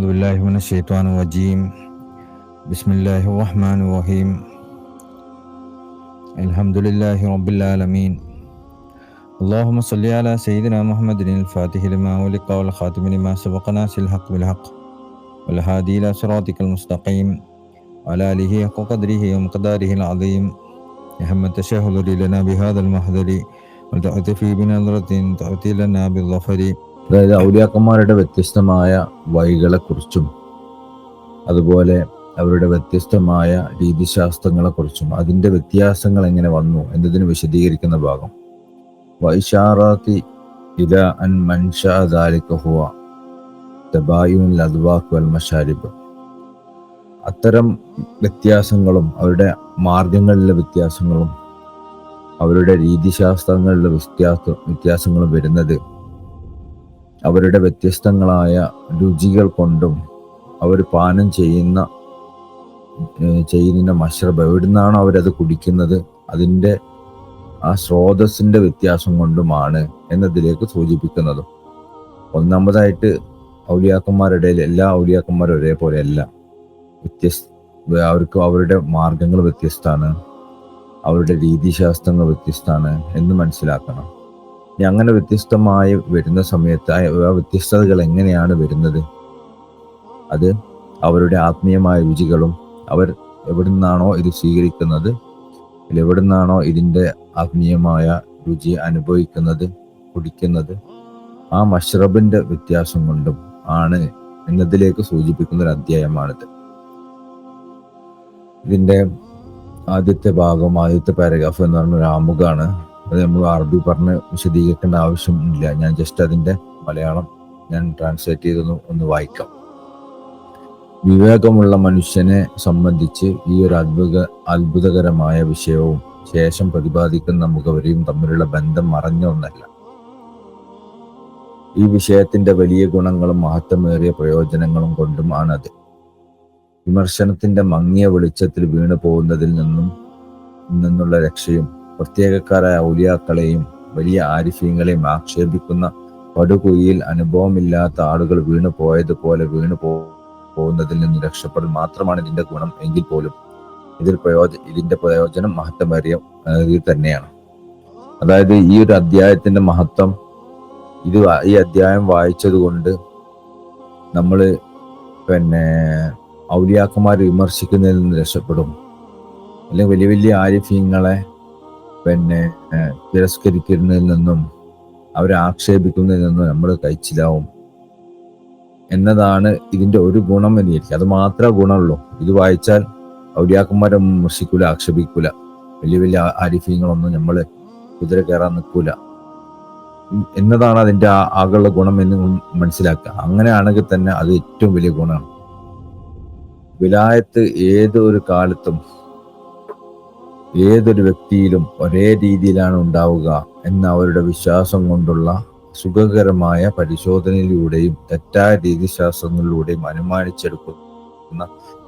أعوذ بالله من الشيطان الرجيم. بسم الله الرحمن الرحيم. الحمد لله رب العالمين. اللهم صل على سيدنا محمد الفاتح لما ولق والخاتم لما سبق ناس الحق بالحق والهادي إلى صراطك المستقيم وعلى آله حق قدره ومقداره العظيم. يحمد تشهد لنا بهذا المحضر وتعطي بنظرة تعطي لنا بالظفر. അതായത് ഔലിയാക്കന്മാരുടെ വ്യത്യസ്തമായ വഴികളെക്കുറിച്ചും അതുപോലെ അവരുടെ വ്യത്യസ്തമായ രീതിശാസ്ത്രങ്ങളെക്കുറിച്ചും അതിന്റെ വ്യത്യാസങ്ങൾ എങ്ങനെ വന്നു എന്നതിന് വിശദീകരിക്കുന്ന ഭാഗം. വൈശാറാത്തി ഇല അൻ അദ്വാഖ് വൽ അത്തരം വ്യത്യാസങ്ങളും അവരുടെ മാർഗങ്ങളിലെ വ്യത്യാസങ്ങളും അവരുടെ രീതിശാസ്ത്രങ്ങളിലെ വ്യത്യാസ വ്യത്യാസങ്ങളും വരുന്നത് അവരുടെ വ്യത്യസ്തങ്ങളായ രുചികൾ കൊണ്ടും അവർ പാനം ചെയ്യുന്ന ചെയ്യുന്ന മഷ്റബ് നിന്നാണോ അവരത് കുടിക്കുന്നത് അതിന്റെ ആ സ്രോതസ്സിന്റെ വ്യത്യാസം കൊണ്ടുമാണ് എന്നതിലേക്ക് സൂചിപ്പിക്കുന്നതും. ഒന്നാമതായിട്ട് ഔലിയാക്കന്മാരുടെ എല്ലാ ഔലിയാക്കന്മാരും ഒരേപോലെയല്ല. വ്യത്യസ്ത അവർക്ക് അവരുടെ മാർഗങ്ങൾ വ്യത്യസ്തമാണ് അവരുടെ രീതിശാസ്ത്രങ്ങൾ വ്യത്യസ്തമാണ് എന്ന് മനസ്സിലാക്കണം. അങ്ങനെ വ്യത്യസ്തമായി വരുന്ന സമയത്ത് ആ വ്യത്യസ്തതകൾ എങ്ങനെയാണ് വരുന്നത്? അത് അവരുടെ ആത്മീയമായ രുചികളും അവർ എവിടുന്നാണോ ഇത് സ്വീകരിക്കുന്നത് എവിടുന്നാണോ ഇതിന്റെ ആത്മീയമായ രുചി അനുഭവിക്കുന്നത് കുടിക്കുന്നത് ആ മഷ്റബിന്റെ വ്യത്യാസം കൊണ്ടും ആണ് എന്നതിലേക്ക് സൂചിപ്പിക്കുന്ന ഒരു അധ്യായമാണിത്. ഇതിന്റെ ആദ്യത്തെ ഭാഗം ആദ്യത്തെ പാരഗ്രാഫ് എന്ന് പറഞ്ഞ ഒരു ആമുഖാണ്. അത് നമ്മൾ അറബി പറഞ്ഞ് വിശദീകരിക്കേണ്ട ആവശ്യം ഇല്ല. ഞാൻ ജസ്റ്റ് അതിന്റെ മലയാളം ഞാൻ ട്രാൻസ്ലേറ്റ് ചെയ്തൊന്ന് ഒന്ന് വായിക്കാം. വിവേകമുള്ള മനുഷ്യനെ സംബന്ധിച്ച് ഈ ഒരു അത്ഭുത അത്ഭുതകരമായ വിഷയവും ശേഷം പ്രതിപാദിക്കുന്ന മുഖവരിയും തമ്മിലുള്ള ബന്ധം മറഞ്ഞ ഒന്നല്ല. ഈ വിഷയത്തിന്റെ വലിയ ഗുണങ്ങളും മഹത്വമേറിയ പ്രയോജനങ്ങളും കൊണ്ടും ആണത്. വിമർശനത്തിന്റെ മങ്ങിയ വെളിച്ചത്തിൽ വീണു പോകുന്നതിൽ നിന്നും നിന്നുള്ള രക്ഷയും പ്രത്യേകക്കാരായ ഔലിയാക്കളെയും വലിയ ആരിഫീങ്ങളെയും ആക്ഷേപിക്കുന്ന പടുകുഴിയിൽ അനുഭവമില്ലാത്ത ആളുകൾ വീണു പോയതുപോലെ വീണു പോ പോകുന്നതിൽ നിന്ന് രക്ഷപ്പെടൽ മാത്രമാണ് ഇതിന്റെ ഗുണം എങ്കിൽ പോലും. ഇതിൽ പ്രയോജ ഇതിന്റെ പ്രയോജനം മഹത്വമേറിയ തന്നെയാണ്. അതായത് ഈ ഒരു അധ്യായത്തിന്റെ മഹത്വം ഇത് ഈ അധ്യായം വായിച്ചത് കൊണ്ട് നമ്മൾ പിന്നെ ഔലിയാക്കന്മാർ വിമർശിക്കുന്നതിൽ നിന്ന് രക്ഷപ്പെടും. അല്ലെങ്കിൽ വലിയ വലിയ ആരിഫ്യങ്ങളെ പിന്നെ തിരസ്കരിക്കുന്നതിൽ നിന്നും അവരെ ആക്ഷേപിക്കുന്നതിൽ നിന്നും നമ്മൾ കഴിച്ചിലാവും. എന്നതാണ് ഇതിന്റെ ഒരു ഗുണം എന്ന് വിചാരിക്കുക. അത് മാത്രമേ ഗുണമുള്ളൂ. ഇത് വായിച്ചാൽ ഔലിയാക്കന്മാരെ വിമർശിക്കൂല ആക്ഷേപിക്കൂല. വലിയ വലിയ ആരിഫീങ്ങളൊന്നും നമ്മൾ കുതിര കയറാൻ നിൽക്കൂല. എന്നതാണ് അതിന്റെ ആകെയുള്ള ഗുണം എന്ന് മനസ്സിലാക്കുക. അങ്ങനെയാണെങ്കിൽ തന്നെ അത് ഏറ്റവും വലിയ ഗുണമാണ്. വിലായത്ത് ഏതൊരു കാലത്തും ഏതൊരു വ്യക്തിയിലും ഒരേ രീതിയിലാണ് ഉണ്ടാവുക എന്ന അവരുടെ വിശ്വാസം കൊണ്ടുള്ള സുഖകരമായ പരിശോധനയിലൂടെയും തെറ്റായ രീതിശാസ്ത്രങ്ങളിലൂടെയും അനുമാനിച്ചെടുക്കുന്ന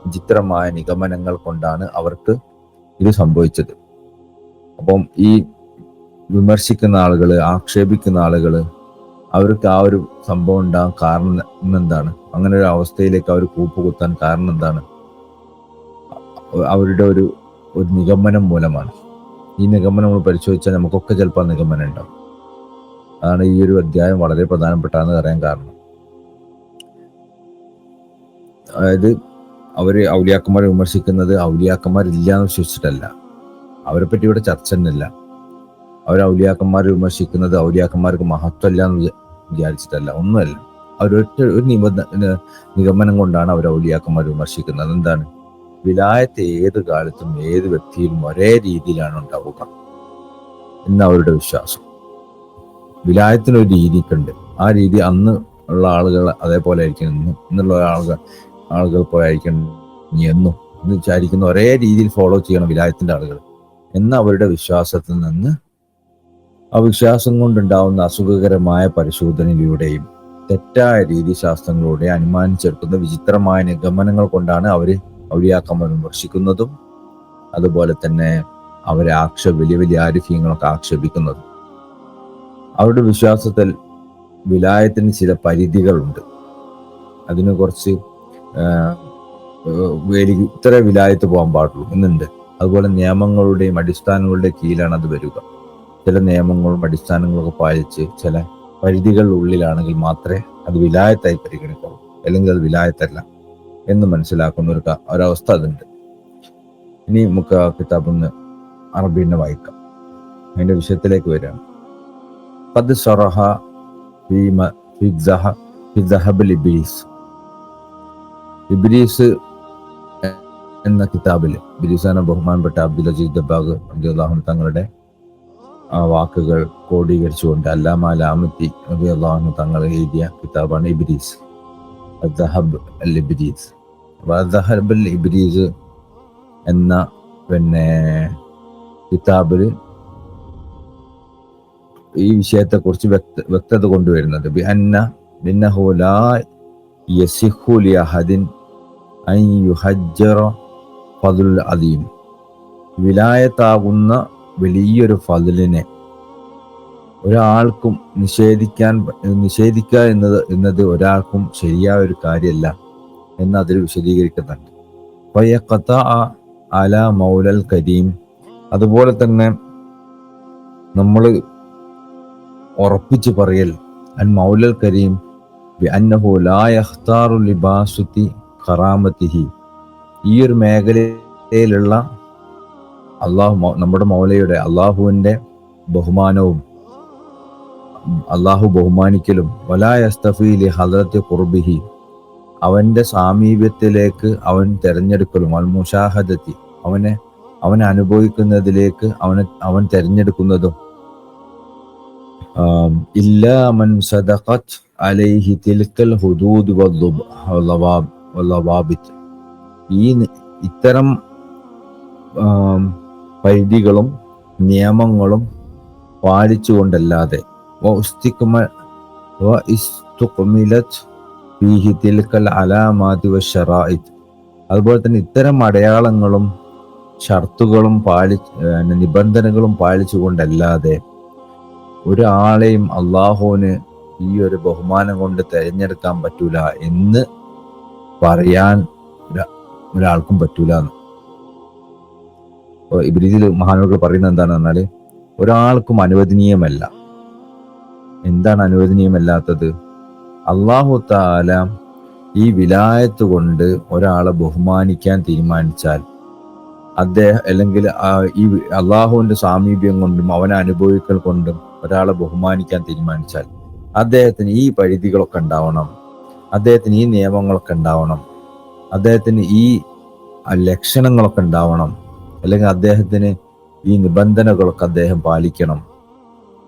വിചിത്രമായ നിഗമനങ്ങൾ കൊണ്ടാണ് അവർക്ക് ഇത് സംഭവിച്ചത്. അപ്പം ഈ വിമർശിക്കുന്ന ആളുകൾ ആക്ഷേപിക്കുന്ന ആളുകൾ അവർക്ക് ആ ഒരു സംഭവം ഉണ്ടാകാൻ കാരണം എന്താണ് അങ്ങനെ ഒരു അവസ്ഥയിലേക്ക് അവർ കൂപ്പുകുത്താൻ കാരണം എന്താണ്? അവരുടെ ഒരു ഒരു നിഗമനം മൂലമാണ്. ഈ നിഗമനം നമ്മൾ പരിശോധിച്ചാൽ നമുക്കൊക്കെ ചിലപ്പോൾ നിഗമനം ഉണ്ടാവും. അതാണ് ഈ ഒരു അധ്യായം വളരെ പ്രധാനപ്പെട്ടാന്ന് പറയാൻ കാരണം. അതായത് അവർ ഔലിയാക്കന്മാരെ വിമർശിക്കുന്നത് ഔലിയാക്കന്മാരില്ല എന്ന് വിശ്വസിച്ചിട്ടല്ല. അവരെ പറ്റി ഇവിടെ ചർച്ച തന്നെയല്ല. അവർ ഔലിയാക്കന്മാരെ വിമർശിക്കുന്നത് ഔലിയാക്കന്മാർക്ക് മഹത്വമല്ല എന്ന് വിചാ- വിചാരിച്ചിട്ടല്ല. ഒന്നുമല്ല. അവരൊറ്റ ഒരു നിബന്ധന നിഗമനം കൊണ്ടാണ് അവർ ഔലിയാക്കന്മാർ വിമർശിക്കുന്നത്. എന്താണ് വിലായത്ത് ഏത് കാലത്തും ഏത് വ്യക്തിയിലും ഒരേ രീതിയിലാണ് ഉണ്ടാവുക എന്ന അവരുടെ വിശ്വാസം. വിലായത്തിനൊരു രീതിക്കുണ്ട് ആ രീതി അന്ന് ഉള്ള ആളുകൾ അതേപോലെ ആയിരിക്കണം ഇന്ന്. ഇന്നുള്ള ആളുകൾ ആളുകൾ പോലെ ആയിരിക്കണം എന്നും. എന്ന് വിചാരിക്കുന്ന ഒരേ രീതിയിൽ ഫോളോ ചെയ്യണം വിലായത്തിന്റെ ആളുകൾ. എന്ന അവരുടെ വിശ്വാസത്തിൽ നിന്ന് ആ വിശ്വാസം കൊണ്ടുണ്ടാവുന്ന അസുഖകരമായ പരിശോധനയിലൂടെയും തെറ്റായ രീതി രീതിശാസ്ത്രങ്ങളിലൂടെ അനുമാനിച്ചെടുക്കുന്ന വിചിത്രമായ നിഗമനങ്ങൾ കൊണ്ടാണ് അവർ ഔലിയാക്കന്മാർ വിമർശിക്കുന്നതും അതുപോലെ തന്നെ അവരെ ആക്ഷേപ വലിയ വലിയ ആരിഫ്യങ്ങളൊക്കെ ആക്ഷേപിക്കുന്നതും. അവരുടെ വിശ്വാസത്തിൽ വിലായത്തിന് ചില പരിധികളുണ്ട്. അതിന് കുറച്ച് ഇത്ര വിലായത്ത് പോകാൻ പാടുള്ളൂ. എന്നുണ്ട്. അതുപോലെ നിയമങ്ങളുടെയും അടിസ്ഥാനങ്ങളുടെയും കീഴിലാണ് അത് വരിക. ചില നിയമങ്ങളും അടിസ്ഥാനങ്ങളൊക്കെ പാലിച്ച് ചില പരിധികളുടെ ഉള്ളിലാണെങ്കിൽ മാത്രമേ അത് വിലായത്തായി പരിഗണിക്കുള്ളൂ അല്ലെങ്കിൽ അത് വിലായത്തല്ല. എന്ന് മനസ്സിലാക്കുന്ന ഒരു ക- ഒരവസ്ഥ അതുണ്ട് ഇനി നമുക്ക് ആ കിതാബ് ഒന്ന് അറബീനെ വായിക്കാം അതിന്റെ വിഷയത്തിലേക്ക് വരികയാണ് قد صرح في م- في الذهب في ذهب الإبليس ഇബ്രീസ് എന്ന കിതാബിൽ ഇബ്രീസ് എന്ന ബഹുമാനപ്പെട്ട അബ്ദുൽ അജീദ് ദബാഗ് അബ്ദുല്ലാഹു തങ്ങളുടെ ആ വാക്കുകൾ ക്രോഡീകരിച്ചുകൊണ്ട് അല്ലാമ ലാമത്തി അബ്ദുല്ലാഹു തങ്ങൾ എഴുതിയ കിതാബാണ് ഇബ്രീസ് അദ്ഹബ് അൽ ഇബ്രീസ് അപ്പൊ അദ്ഹബ് അൽ ഇബ്രീസ് എന്ന പിന്നെ കിതാബിൽ ഈ വിഷയത്തെ കുറിച്ച് വ്യക്ത വ്യക്തത കൊണ്ടുവരുന്നത് ബി അന്ന ബിന്നഹു ലാ യസിഹു ലി അഹദിൻ അൻ യുഹജ്ജറ ഫضل അദീം. വിലായത്താകുന്ന വലിയൊരു ഫതിലിനെ ഒരാൾക്കും നിഷേധിക്കാൻ നിഷേധിക്കുക എന്നത് എന്നത് ഒരാൾക്കും ശരിയായ ഒരു കാര്യമല്ല എന്ന് അതിൽ വിശദീകരിക്കുന്നുണ്ട് ഫയഖത അല മൗലൽ കരീം. അതുപോലെ തന്നെ നമ്മൾ ഉറപ്പിച്ച് പറയൽ അൻ മൗലൽ കരീം അന്നഹു ലിബാസുത്തി ഖറാമത്തിഹി ഈ ഒരു മേഖലയിലുള്ള അള്ളാഹു നമ്മുടെ മൗലയുടെ അള്ളാഹുവിന്റെ ബഹുമാനവും അള്ളാഹു ബഹുമാനിക്കലും വലാ ഹദ്രത്ത് കുർബിഹി അവന്റെ സാമീപ്യത്തിലേക്ക് അവൻ തിരഞ്ഞെടുക്കലും അൽ മുഷാഹദത്തി അവനെ അവൻ അനുഭവിക്കുന്നതിലേക്ക് അവനെ അവൻ തിരഞ്ഞെടുക്കുന്നതും. ഇല്ലാ മൻ അലൈഹി ഈ ഇത്തരം പരിധികളും നിയമങ്ങളും പാലിച്ചുകൊണ്ടല്ലാതെ വശറായിത്ത് അതുപോലെ തന്നെ ഇത്തരം അടയാളങ്ങളും ഷർത്തുകളും പാലി നിബന്ധനകളും പാലിച്ചുകൊണ്ടല്ലാതെ ഒരാളെയും അള്ളാഹുവിന് ഈ ഒരു ബഹുമാനം കൊണ്ട് തിരഞ്ഞെടുക്കാൻ പറ്റൂല എന്ന് പറയാൻ ഒരാൾക്കും പറ്റൂല എന്ന്. ഇബ്രീതിൽ മഹാനുകൾ പറയുന്നത് എന്താണെന്ന് പറഞ്ഞാൽ ഒരാൾക്കും അനുവദനീയമല്ല. എന്താണ് അനുവദനീയമല്ലാത്തത്? അള്ളാഹു താല ഈ വിലായത്ത് കൊണ്ട് ഒരാളെ ബഹുമാനിക്കാൻ തീരുമാനിച്ചാൽ അദ്ദേഹം അല്ലെങ്കിൽ ഈ അള്ളാഹുവിന്റെ സാമീപ്യം കൊണ്ടും അവനെ അനുഭവിക്കൽ കൊണ്ടും ഒരാളെ ബഹുമാനിക്കാൻ തീരുമാനിച്ചാൽ അദ്ദേഹത്തിന് ഈ പരിധികളൊക്കെ ഉണ്ടാവണം. അദ്ദേഹത്തിന് ഈ നിയമങ്ങളൊക്കെ ഉണ്ടാവണം. അദ്ദേഹത്തിന് ഈ ലക്ഷണങ്ങളൊക്കെ ഉണ്ടാവണം. അല്ലെങ്കിൽ അദ്ദേഹത്തിന് ഈ നിബന്ധനകളൊക്കെ അദ്ദേഹം പാലിക്കണം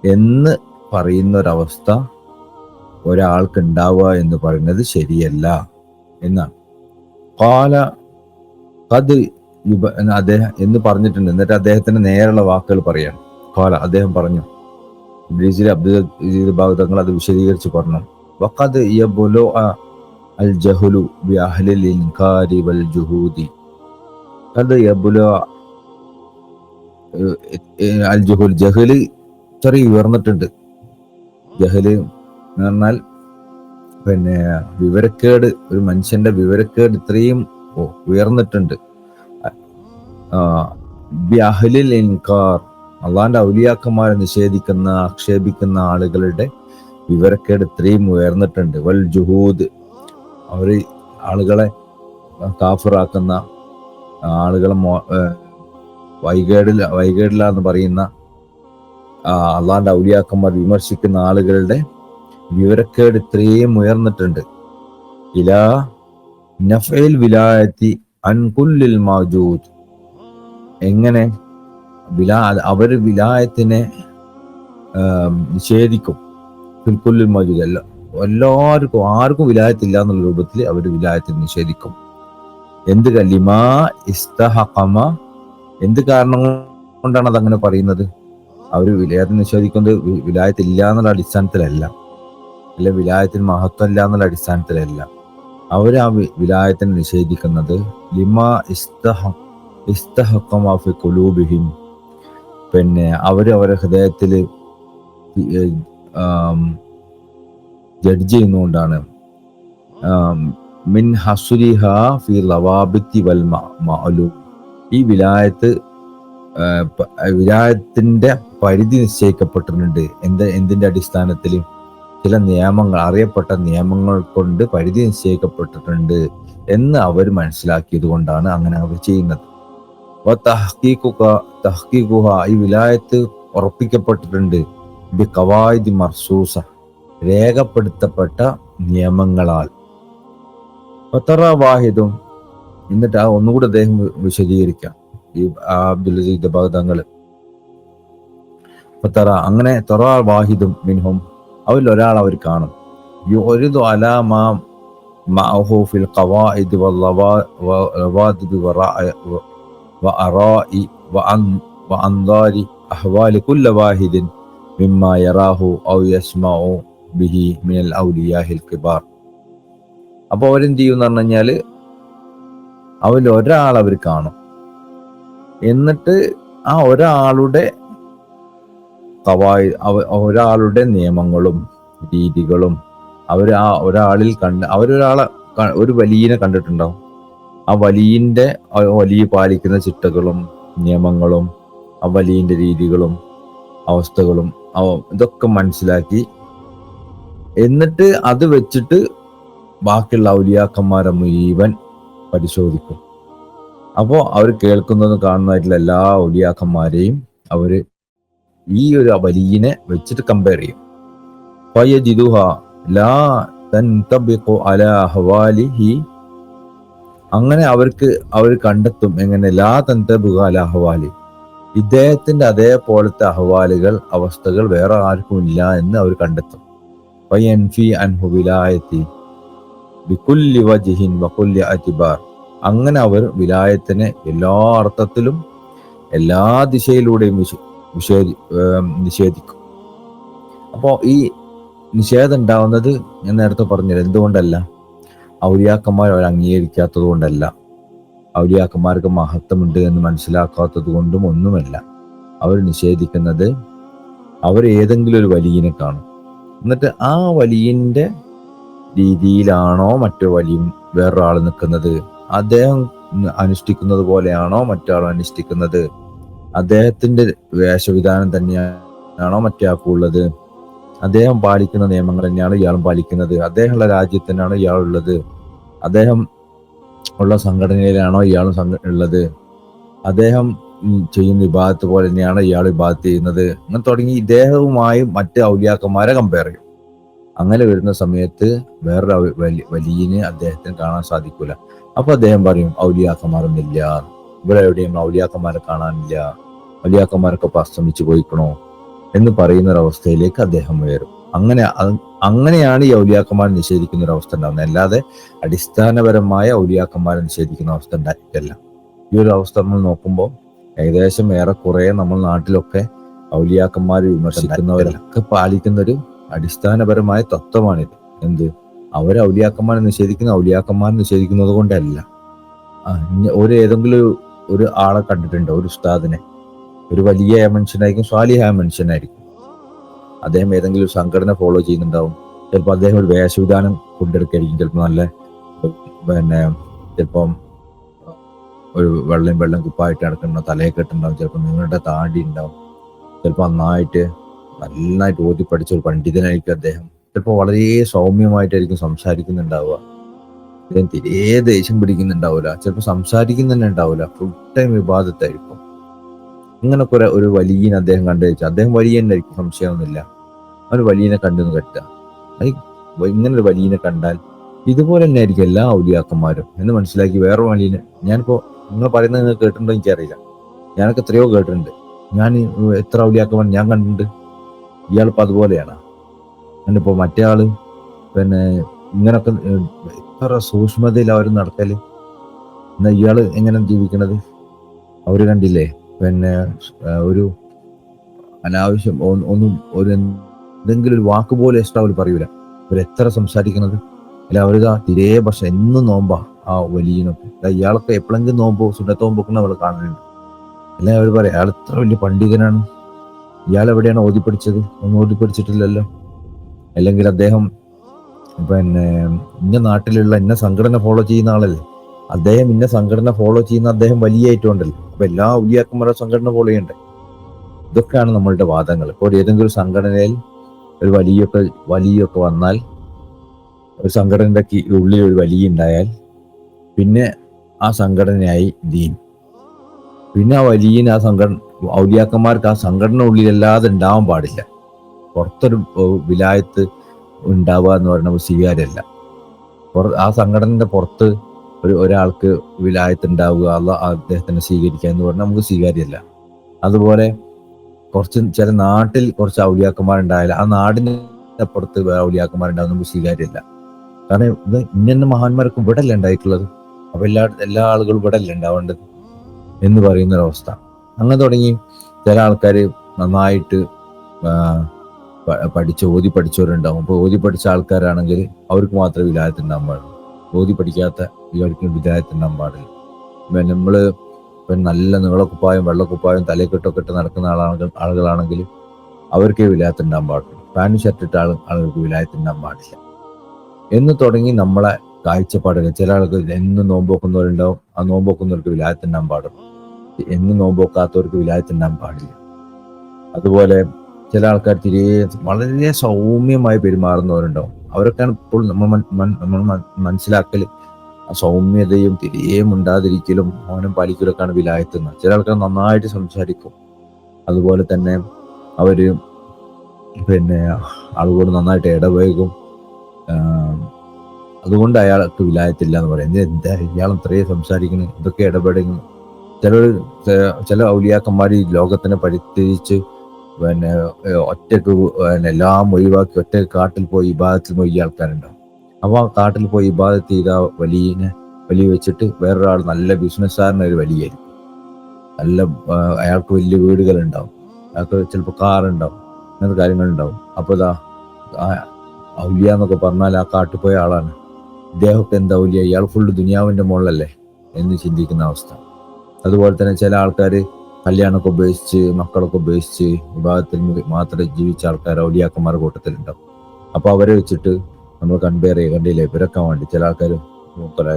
എന്ന് പറയുന്ന ഒരവസ്ഥ ഒരാൾക്ക് ഉണ്ടാവുക എന്ന് പറയുന്നത് ശരിയല്ല എന്നാണ്. കാല കത് അദ്ദേഹം എന്ന് പറഞ്ഞിട്ടുണ്ട്. എന്നിട്ട് അദ്ദേഹത്തിന്റെ നേരെയുള്ള വാക്കുകൾ പറയാണ്. കാല അദ്ദേഹം പറഞ്ഞു ഇബ്ലീസിലെ അബ്ദുൽ ഭാഗതങ്ങൾ അത് വിശദീകരിച്ച് പറഞ്ഞു. വഖദ് അൽ ജഹുലു ബി വൽ അത് അൽ ജുഹുൽ ജഹൽ ചെറിയ ഉയർന്നിട്ടുണ്ട് ജഹൽ എന്ന് പറഞ്ഞാൽ പിന്നെ വിവരക്കേട് ഒരു മനുഷ്യന്റെ വിവരക്കേട് ഇത്രയും ഉയർന്നിട്ടുണ്ട്. ഇൻകാർ അള്ളാന്റെ ഔലിയാക്കന്മാരെ നിഷേധിക്കുന്ന ആക്ഷേപിക്കുന്ന ആളുകളുടെ വിവരക്കേട് ഇത്രയും ഉയർന്നിട്ടുണ്ട്. വൽ ജുഹൂദ് അവർ ആളുകളെ കാഫറാക്കുന്ന ആളുകളെ വൈകേടില്ല വൈകേടില വൈകേടില എന്ന് പറയുന്ന അള്ളാന്റെ ഔലിയാക്കന്മാർ വിമർശിക്കുന്ന ആളുകളുടെ വിവരക്കേട് ഇത്രയും ഉയർന്നിട്ടുണ്ട്. ഇലാ നഫേൽ വിലായത്തി അൻകുല്ലിൽ മൗജൂദ്. എങ്ങനെ? വിലാ അവർ വിലായത്തിനെ നിഷേധിക്കും. ഫിൽക്കുല്ലിൽ മൗജൂദ്. അല്ല എല്ലാവർക്കും ആർക്കും വിലായത്തില്ല എന്നുള്ള രൂപത്തിൽ അവർ വിലായത്തിൽ നിഷേധിക്കും. എന്ത് കലിമാ ഇസ്തഹമ എന്ത് കാരണം കൊണ്ടാണ് അത് അങ്ങനെ പറയുന്നത്? അവർ വിലയത്തിൽ നിഷേധിക്കുന്നത് വിലായത്തില്ല എന്നുള്ള അടിസ്ഥാനത്തിലല്ല. അല്ലെ വിലായത്തിന് മഹത്വം ഇല്ല എന്നുള്ള അടിസ്ഥാനത്തിലല്ല. അവർ ആ വിലായത്തിനെ നിഷേധിക്കുന്നത് ലിമാ ഇസ്തഹ ഇസ്തഹക്കമാഫി കുലൂബിഹിം പിന്നെ അവർ അവരുടെ ഹൃദയത്തിൽ ജഡ്ജ് ചെയ്യുന്നുകൊണ്ടാണ് മിൻ ഹസുരിഹ ഫി ലവാബിത്തി വൽ മാലു ഈ വിലായത്ത് പ- പരിധി നിശ്ചയിക്കപ്പെട്ടിട്ടുണ്ട്. എന്ത് എന്തിന്റെ അടിസ്ഥാനത്തിൽ? ചില നിയമങ്ങൾ അറിയപ്പെട്ട നിയമങ്ങൾ കൊണ്ട് പരിധി നിശ്ചയിക്കപ്പെട്ടിട്ടുണ്ട് എന്ന് അവർ മനസ്സിലാക്കിയത് കൊണ്ടാണ് അങ്ങനെ അവർ ചെയ്യുന്നത്. തഹ്കീഖുഹ ഈ വിലായത്ത് ഉറപ്പിക്കപ്പെട്ടിട്ടുണ്ട്. ബി കവായി മർസൂസ രേഖപ്പെടുത്തപ്പെട്ട നിയമങ്ങളാൽ. പത്തറ വാഹിദും എന്നിട്ട് ആ ഒന്നുകൂടെ അദ്ദേഹം വിശദീകരിക്കാം. ഈ അബ്ദുൽ ഭഗതങ്ങൾ പത്തറ അങ്ങനെ തൊറ വാഹിദും മിൻഹും അവരിൽ ഒരാൾ അവർ കാണും. യുറിദു അലാ മാ മഅഹു ഫിൽ ഖവാഇദ് വല്ലവാ- വലവാദിബ് വറഅ- വ- വഅറാഇ വഅൻ- വഅൻദാരി അഹ്വാലി കുല്ല വാഹിദിൻ മിമ്മ യറാഹു ഔ യസ്മഉ ബിഹി മിനൽ ഔലിയാഹിൽ കിബാർ. അപ്പോൾ അവരെന്ത് ചെയ്യും എന്ന് പറഞ്ഞു അവരിൽ ഒരാൾ അവർ കാണും. എന്നിട്ട് ആ ഒരാളുടെ കവായി ഒരാളുടെ നിയമങ്ങളും രീതികളും അവർ ആ ഒരാളിൽ കണ്ട് അവരൊരാളെ ഒരു വലിയനെ കണ്ടിട്ടുണ്ടാവും. ആ വലിയന്റെ ആ വലിയ പാലിക്കുന്ന ചിട്ടകളും നിയമങ്ങളും ആ വലിയന്റെ രീതികളും അവസ്ഥകളും അവ- ഇതൊക്കെ മനസ്സിലാക്കി. എന്നിട്ട് അത് വെച്ചിട്ട് ബാക്കിയുള്ള ഔലിയാക്കന്മാരെ മുഴുവൻ പരിശോധിക്കും. അപ്പോൾ അവർ കേൾക്കുന്നതും കാണുന്നതായിട്ടുള്ള എല്ലാ ഒലിയാക്കന്മാരെയും അവർ ഈ ഒരു വലിയനെ വെച്ചിട്ട് കമ്പയർ ചെയ്യും. ഫയജിദുഹ ലാ അങ്ങനെ അവർക്ക് അവർ കണ്ടെത്തും എങ്ങനെ ലാ അലാ അഹ്വാലി ഇദ്ദേഹത്തിന്റെ അതേപോലത്തെ അഹ്വാലുകൾ അവസ്ഥകൾ വേറെ ആർക്കും ഇല്ല എന്ന് അവർ കണ്ടെത്തും. ഫയൻഫി അൻഹു വിലായത്തി ബിക്കുല്ലി അതിബാർ അങ്ങനെ അവർ വിലായത്തിനെ എല്ലാ അർത്ഥത്തിലും എല്ലാ ദിശയിലൂടെയും വിശ- വിശേദി നിഷേധിക്കും. അപ്പോൾ ഈ നിഷേധം ഉണ്ടാവുന്നത് ഞാൻ നേരത്തെ പറഞ്ഞത് എന്തുകൊണ്ടല്ല? ഔലിയാക്കന്മാർ അവർ അംഗീകരിക്കാത്തത് കൊണ്ടല്ല. ഔലിയാക്കന്മാർക്ക് മഹത്വമുണ്ട് എന്ന് മനസ്സിലാക്കാത്തത് കൊണ്ടും ഒന്നുമല്ല. അവർ നിഷേധിക്കുന്നത് അവർ ഏതെങ്കിലും ഒരു വലിയനെ കാണും. എന്നിട്ട് ആ വലിയന്റെ രീതിയിലാണോ മറ്റു വലിയ വേറൊരാൾ നിൽക്കുന്നത്? അദ്ദേഹം അനുഷ്ഠിക്കുന്നത് പോലെയാണോ മറ്റാൾ അനുഷ്ഠിക്കുന്നത്? അദ്ദേഹത്തിന്റെ വേഷവിധാനം തന്നെയാണോ മറ്റാൾക്കുള്ളത് അദ്ദേഹം പാലിക്കുന്ന നിയമങ്ങൾ തന്നെയാണ് ഇയാളും പാലിക്കുന്നത്. അദ്ദേഹമുള്ള രാജ്യത്ത് തന്നെയാണോ ഇയാളുള്ളത് അദ്ദേഹം ഉള്ള സംഘടനയിലാണോ ഇയാളും ഉള്ളത്? അദ്ദേഹം ചെയ്യുന്ന വിഭാഗത്ത് പോലെ തന്നെയാണ് ഇയാൾ വിഭാഗത്ത് ചെയ്യുന്നത്. അങ്ങനെ തുടങ്ങി ഇദ്ദേഹവുമായി മറ്റ് ഔലിയാക്കന്മാരെ കമ്പയർ ചെയ്യും. അങ്ങനെ വരുന്ന സമയത്ത് വേറൊരു വലിയ അദ്ദേഹത്തിന് കാണാൻ സാധിക്കൂല. അപ്പൊ അദ്ദേഹം പറയും ഔലിയാക്കന്മാരൊന്നില്ല ഇവിടെ എവിടെയും ഔലിയാക്കന്മാരെ കാണാനില്ല. ഔലിയാക്കന്മാരൊക്കെ അസ്തമിച്ചു പോയിക്കണോ. എന്ന് പറയുന്ന ഒരവസ്ഥയിലേക്ക് അദ്ദേഹം ഉയരും. അങ്ങനെ അങ്ങനെയാണ് ഈ ഔലിയാക്കന്മാർ നിഷേധിക്കുന്ന ഒരു അവസ്ഥ ഉണ്ടാകുന്നത് അല്ലാതെ അടിസ്ഥാനപരമായ ഔലിയാക്കന്മാരെ നിഷേധിക്കുന്ന അവസ്ഥ ഉണ്ടായിട്ടല്ല. ഈ ഒരു അവസ്ഥ നമ്മൾ നോക്കുമ്പോൾ ഏകദേശം ഏറെക്കുറെ നമ്മൾ നാട്ടിലൊക്കെ ഔലിയാക്കന്മാർ വിമർശിക്കുന്നവരൊക്കെ പാലിക്കുന്ന ഒരു അടിസ്ഥാനപരമായ തത്വമാണിത്. എന്ത്? അവർ ഔലിയാക്കന്മാരെ നിഷേധിക്കുന്ന ഔലിയാക്കന്മാരെ നിഷേധിക്കുന്നത് കൊണ്ടല്ല. ഒരു ഏതെങ്കിലും ഒരു- ആളെ കണ്ടിട്ടുണ്ടോ ഒരു ഉസ്താദിനെ. ഒരു വലിയ മനുഷ്യനായിരിക്കും സ്വാലിഹായ മനുഷ്യനായിരിക്കും. അദ്ദേഹം ഏതെങ്കിലും സംഘടന ഫോളോ ചെയ്യുന്നുണ്ടാവും. ചിലപ്പോൾ അദ്ദേഹം ഒരു വേഷവിധാനം കൊണ്ടെടുക്കായിരിക്കും ചിലപ്പോൾ നല്ല പിന്നെ ചിലപ്പം ഒരു വെള്ളം വെള്ളം കുപ്പായിട്ട് നടക്കുന്നുണ്ടാവും തലയെ കെട്ടുണ്ടാവും ചിലപ്പോൾ നിങ്ങളുടെ താടി ഉണ്ടാവും. ചിലപ്പോൾ നന്നായിട്ട് നന്നായിട്ട് ഓതി പഠിച്ച ഒരു പണ്ഡിതനായിരിക്കും അദ്ദേഹം. ചിലപ്പോൾ വളരെ സൗമ്യമായിട്ടായിരിക്കും സംസാരിക്കുന്നുണ്ടാവുക. അദ്ദേഹം തീരെ ദേഷ്യം പിടിക്കുന്നുണ്ടാവില്ല ചിലപ്പോൾ സംസാരിക്കുന്ന ഉണ്ടാവില്ല ഫുൾ ടൈം വിവാദത്തായിരിക്കും. അങ്ങനെ കുറെ ഒരു വലിയനെ അദ്ദേഹം കണ്ടു വെച്ചാൽ അദ്ദേഹം വലിയനായിരിക്കും സംശയമൊന്നുമില്ല. അവന് വലിയനെ കണ്ടെന്ന് കെട്ടുക. ഇങ്ങനെ ഒരു വലിയനെ കണ്ടാൽ ഇതുപോലെ തന്നെ ആയിരിക്കും എല്ലാ ഔലിയാക്കന്മാരും. എന്ന് മനസ്സിലാക്കി വേറെ വലിയനെ ഞാനിപ്പോ നിങ്ങൾ പറയുന്നത് നിങ്ങൾ കേട്ടിട്ടുണ്ടോ എനിക്കറിയില്ല. ഞാനൊക്കെ എത്രയോ കേട്ടിട്ടുണ്ട്. ഞാൻ എത്ര ഔലിയാക്കന്മാർ ഞാൻ കണ്ടിട്ടുണ്ട്? ഇയാളിപ്പോ അതുപോലെയാണ്. എന്നിപ്പോ മറ്റേ ആൾ പിന്നെ ഇങ്ങനൊക്കെ എത്ര സൂക്ഷ്മതയിൽ അവർ നടക്കൽ. എന്നാ ഇയാൾ എങ്ങനെ ജീവിക്കണത്? അവർ കണ്ടില്ലേ? പിന്നെ ഒരു അനാവശ്യം ഒന്നും ഒരു എന്തെങ്കിലും ഒരു വാക്ക് പോലെ എക്സ്ട്രാ അവർ പറയൂല. എത്ര സംസാരിക്കുന്നത് അല്ല അവരിതാ തിരേ പക്ഷെ എന്നും നോമ്പാ ആ വലിയനൊക്കെ. ഇയാളൊക്കെ എപ്പോഴെങ്കിലും നോമ്പോ സുന്നത്ത് നോമ്പൊക്കെ അവൾ കാണുന്നുണ്ട് അല്ല അവർ പറയാം അയാൾ എത്ര വലിയ പണ്ഡിതനാണ്. ഇയാൾ എവിടെയാണ് ഓതി പഠിച്ചത് ഒന്നും ഓതി പഠിച്ചിട്ടില്ലല്ലോ അല്ലെങ്കിൽ അദ്ദേഹം പിന്നെ ഇന്ന നാട്ടിലുള്ള ഇന്ന സംഘടന ഫോളോ ചെയ്യുന്ന ആളല്ലേ? അദ്ദേഹം ഇന്ന സംഘടന ഫോളോ ചെയ്യുന്ന അദ്ദേഹം വലിയ വലിയായിട്ടുണ്ടല്ലോ അപ്പൊ എല്ലാ ഉലിയാക്കന്മാരുടെ സംഘടന ഫോളോ ചെയ്യണ്ടേ? ഇതൊക്കെയാണ് നമ്മളുടെ വാദങ്ങൾ. ഇപ്പോൾ ഏതെങ്കിലും സംഘടനയിൽ ഒരു വലിയൊക്കെ വലിയൊക്കെ വന്നാൽ ഒരു സംഘടനയുടെ ഉള്ളിൽ ഒരു വലിയ ഉണ്ടായാൽ പിന്നെ ആ സംഘടനയായി ദീൻ പിന്നെ ആ വലിയ ആ സംഘടന ഔലിയാക്കന്മാർക്ക് ആ സംഘടന ഉള്ളിലല്ലാതെ ഉണ്ടാവാൻ പാടില്ല. പുറത്തൊരു വിലായത്ത് ഉണ്ടാവുക എന്ന് പറയുന്നത് സ്വീകാര്യമല്ല. ആ സംഘടനയുടെ പുറത്ത് ഒരു ഒരാൾക്ക് വിലായത്ത് ഉണ്ടാവുക അല്ല അദ്ദേഹത്തിനെ സ്വീകരിക്കുക എന്ന് പറഞ്ഞാൽ നമുക്ക് സ്വീകാര്യമല്ല. അതുപോലെ കുറച്ച് ചില നാട്ടിൽ കുറച്ച് ഔലിയാക്കന്മാരുണ്ടായാലും ആ നാടിന് അപ്പുറത്ത് ഔലിയാക്കന്മാരുണ്ടാവും നമുക്ക് സ്വീകാര്യമല്ല. കാരണം ഇത് ഇന്ന മഹാന്മാർക്ക് ഇവിടെ അല്ല ഉണ്ടായിട്ടുള്ളത്? അപ്പൊ എല്ലാ എല്ലാ ആളുകളും ഇവിടെ അല്ല ഉണ്ടാവേണ്ടത് എന്ന് പറയുന്ന ഒരവസ്ഥ അങ്ങനെ തുടങ്ങി ചില ആൾക്കാർ നന്നായിട്ട് പഠിച്ച് ഓതി പഠിച്ചവരുണ്ടാവും. അപ്പോൾ ഓതി പഠിച്ച ആൾക്കാരാണെങ്കിൽ അവർക്ക് മാത്രമേ വിലായത്തുണ്ടാകാൻ പാടുള്ളൂ ഓതി പഠിക്കാത്ത ഇവർക്ക് വിലായത്തുണ്ടാകാൻ പാടില്ല നമ്മൾ ഇപ്പം നല്ല നീളക്കുപ്പായും വെള്ളക്കുപ്പായും തലക്കെട്ടൊക്കെ ഇട്ട് നടക്കുന്ന ആളാണെങ്കിൽ ആളുകളാണെങ്കിൽ അവർക്ക് വിലായത്തുണ്ടാകാൻ പാടുള്ളൂ പാന്റ് ഷർട്ട് ഇട്ട ആൾ ആളുകൾക്ക് വിലായത്തുണ്ടാകാൻ പാടില്ല എന്ന് തുടങ്ങി നമ്മളെ കാഴ്ചപ്പാടുകൾ ചില ആൾക്ക് എന്നും നോമ്പോക്കുന്നവരുണ്ടാവും ആ നോമ്പോക്കുന്നവർക്ക് വിലായത്തുണ്ടാകാൻ പാടുള്ളൂ എന്നും നോമ്പോക്കാത്തവർക്ക് വിലായത്തുണ്ടാകാൻ പാടില്ല അതുപോലെ ചില ആൾക്കാർ തിരെ വളരെ സൗമ്യമായി പെരുമാറുന്നവരുണ്ടാവും. അവരൊക്കെയാണ് ഇപ്പോൾ നമ്മൾ നമ്മൾ മനസ്സിലാക്കൽ. സൗമ്യതയും തിരികെ ഉണ്ടാതിരിക്കലും മൗനം പാലിക്കലൊക്കെയാണ് വിലായത്തുന്നത് ചില ആൾക്കാർ നന്നായിട്ട് സംസാരിക്കും. അതുപോലെ തന്നെ അവർ പിന്നെ ആളുകളോട് നന്നായിട്ട് ഇടപഴകും. അതുകൊണ്ട് അയാൾക്ക് വിലായത്തില്ല എന്ന് പറയും എന്താ ഇയാൾ ഇത്രയും സംസാരിക്കുന്നു ഇതൊക്കെ ഇടപെടുന്നു ചില ചില ഔലിയാക്കന്മാർ ഈ ലോകത്തിനെ പരിത്യജിച്ച് പിന്നെ ഒറ്റയ്ക്ക് പിന്നെ എല്ലാം ഒഴിവാക്കി ഒറ്റ കാട്ടിൽ പോയി ഇബാദത്തിൽ പോയി ആൾക്കാരുണ്ടാവും. അപ്പോൾ ആ കാട്ടിൽ പോയി ഇബാദത്ത് ചെയ്ത വലിയനെ വലിയ വെച്ചിട്ട് വേറൊരാൾ നല്ല ബിസിനസ്സുകാരനെ ഒരു വലിയായിരിക്കും. നല്ല അയാൾക്ക് വലിയ വീടുകളുണ്ടാവും. അയാൾക്ക് ചിലപ്പോൾ കാറുണ്ടാവും. അങ്ങനത്തെ കാര്യങ്ങളുണ്ടാവും. അപ്പോൾ ഇതാ ഔലിയ എന്നൊക്കെ പറഞ്ഞാൽ ആ കാട്ടിൽ പോയ ആളാണ്. ഇദ്ദേഹമൊക്കെ എന്താ ഔലിയ? ഇയാൾ ഫുള്ള് ദുനിയാവിന്റെ മുകളിലല്ലേ എന്ന് ചിന്തിക്കുന്ന അവസ്ഥ. അതുപോലെ തന്നെ ചില ആൾക്കാർ കല്യാണമൊക്കെ ഉപേക്ഷിച്ച് മക്കളൊക്കെ ഉപേക്ഷിച്ച് വിവാഹത്തിൽ മാത്രം ജീവിച്ച ആൾക്കാർ ഔലിയാക്കന്മാരുടെ കൂട്ടത്തിലുണ്ടാവും. അപ്പൊ അവരെ വെച്ചിട്ട് നമ്മൾ കമ്പയർ ചെയ്യുക കണ്ടില്ല? ഇവരൊക്കെ വേണ്ടി ചില ആൾക്കാർ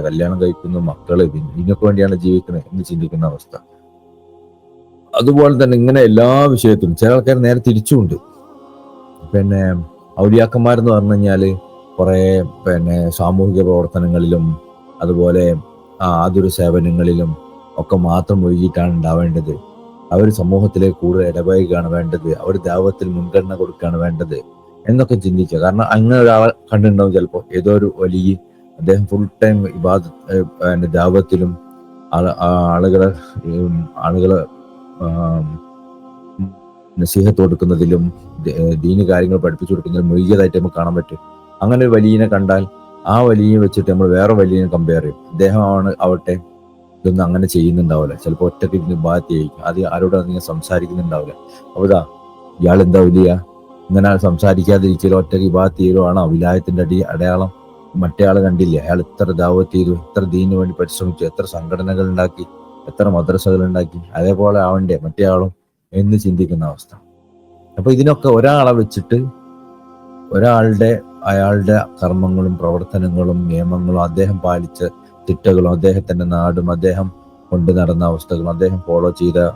കല്യാണം കഴിക്കുന്നു മക്കൾ ഇതിനൊക്കെ വേണ്ടിയാണ് ജീവിക്കുന്നത് എന്ന് ചിന്തിക്കുന്ന അവസ്ഥ. അതുപോലെ തന്നെ ഇങ്ങനെ എല്ലാ വിഷയത്തിലും ചില ആൾക്കാർ നേരെ തിരിച്ചുമുണ്ട്. പിന്നെ ഔലിയാക്കന്മാരെന്ന് പറഞ്ഞു കഴിഞ്ഞാൽ കുറേ പിന്നെ സാമൂഹിക പ്രവർത്തനങ്ങളിലും അതുപോലെ ആതുര സേവനങ്ങളിലും ഒക്കെ മാത്രം ഒഴുകിയിട്ടാണ് ഉണ്ടാവേണ്ടത്. അവർ സമൂഹത്തിലേക്ക് കൂടുതൽ ഇടപഴകുകയാണ് വേണ്ടത്. അവർ ദാവത്തിൽ മുൻഗണന കൊടുക്കുകയാണ് വേണ്ടത് എന്നൊക്കെ ചിന്തിക്കുക. കാരണം അങ്ങനെ ഒരാളെ കണ്ടിട്ടുണ്ടാവും ചിലപ്പോൾ. ഏതോ ഒരു വലിയ അദ്ദേഹം ഫുൾ ടൈം ഇബാദ ദാവത്തിലും ആളുകളെ ആളുകളെ നസീഹത്ത് കൊടുക്കുന്നതിലും ദീന കാര്യങ്ങൾ പഠിപ്പിച്ചു കൊടുക്കുന്നതിൽ മുഴുകിയതായിട്ട് നമുക്ക് കാണാൻ പറ്റും. അങ്ങനെ ഒരു വലിയനെ കണ്ടാൽ ആ വലിയ വെച്ചിട്ട് നമ്മൾ വേറെ വലിയനെ കമ്പയർ ചെയ്യും. അദ്ദേഹമാണ് ആവട്ടെ ഇതൊന്നും അങ്ങനെ ചെയ്യുന്നുണ്ടാവില്ല. ചിലപ്പോൾ ഒറ്റയ്ക്ക് ഇരുന്ന് ചെയ്യും അത് ആരോടും അധികം സംസാരിക്കുന്നുണ്ടാവില്ല. അപ്പൊ ഇതാ ഇയാൾ എന്താ വലിയ ഇങ്ങനെ സംസാരിക്കാതിരിക്കലോ ഒറ്റയ്ക്ക് ബാധ്യത ചെയ്യലോ ആണ്? വിലായത്തിന്റെ അടി അടയാളം മറ്റേ ആൾ കണ്ടില്ലേ? അയാൾ ഇത്ര ദാവത്ത് ചെയ്തു ഇത്ര ദീനു വേണ്ടി പരിശ്രമിച്ചു എത്ര സംഘടനകൾ ഉണ്ടാക്കി എത്ര മദ്രസകൾ ഉണ്ടാക്കി അതേപോലെ ആവണ്ടേ മറ്റേ ആളും എന്ന് ചിന്തിക്കുന്ന അവസ്ഥ. അപ്പൊ ഇതിനൊക്കെ ഒരാളെ വെച്ചിട്ട് ഒരാളുടെ അയാളുടെ കർമ്മങ്ങളും പ്രവർത്തനങ്ങളും നിയമങ്ങളും അദ്ദേഹം പാലിച്ച തിട്ടകളും അദ്ദേഹത്തിന്റെ നാടും അദ്ദേഹം കൊണ്ടു നടന്ന അവസ്ഥകളും അദ്ദേഹം ഫോളോ ചെയ്ത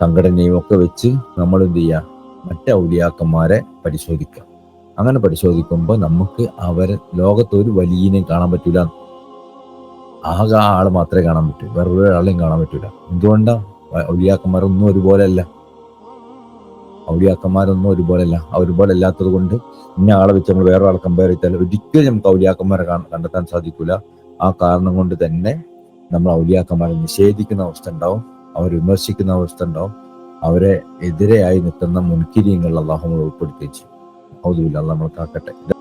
സംഘടനയും ഒക്കെ വെച്ച് നമ്മൾ എന്ത് ചെയ്യുക? മറ്റു ഔലിയാക്കന്മാരെ പരിശോധിക്കാം അങ്ങനെ പരിശോധിക്കുമ്പോൾ നമുക്ക് അവരെ ലോകത്ത് ഒരു വലിയനെയും കാണാൻ പറ്റൂല. ആകെ ആൾ മാത്രമേ കാണാൻ പറ്റൂ. വേറെ ആളെയും കാണാൻ പറ്റൂല. എന്തുകൊണ്ടാ? ഔലിയാക്കന്മാരൊന്നും ഒരുപോലെ അല്ല ഔലിയാക്കന്മാരൊന്നും ഒരുപോലെയല്ല. ഒരുപോലെ അല്ലാത്തത് കൊണ്ട് ഇന്ന ആളെ വെച്ച് നമ്മൾ വേറെ ആളെ കമ്പയർ ചെയ്താൽ ഒരിക്കലും നമുക്ക് ഔലിയാക്കന്മാരെ കാണ- കണ്ടെത്താൻ സാധിക്കില്ല ആ കാരണം കൊണ്ട് തന്നെ നമ്മൾ ഔലിയാക്കന്മാരെ നിഷേധിക്കുന്ന അവസ്ഥ ഉണ്ടാവും. അവരെ വിമർശിക്കുന്ന അവസ്ഥ ഉണ്ടാവും. അവരെ എതിരെയായി നിൽക്കുന്ന മുൻകിരിയങ്ങൾ അള്ളാഹു നമ്മൾ ഉൾപ്പെടുത്തുകയും ചെയ്യും. അള്ളാഹ് നമ്മൾ കാക്കട്ടെ.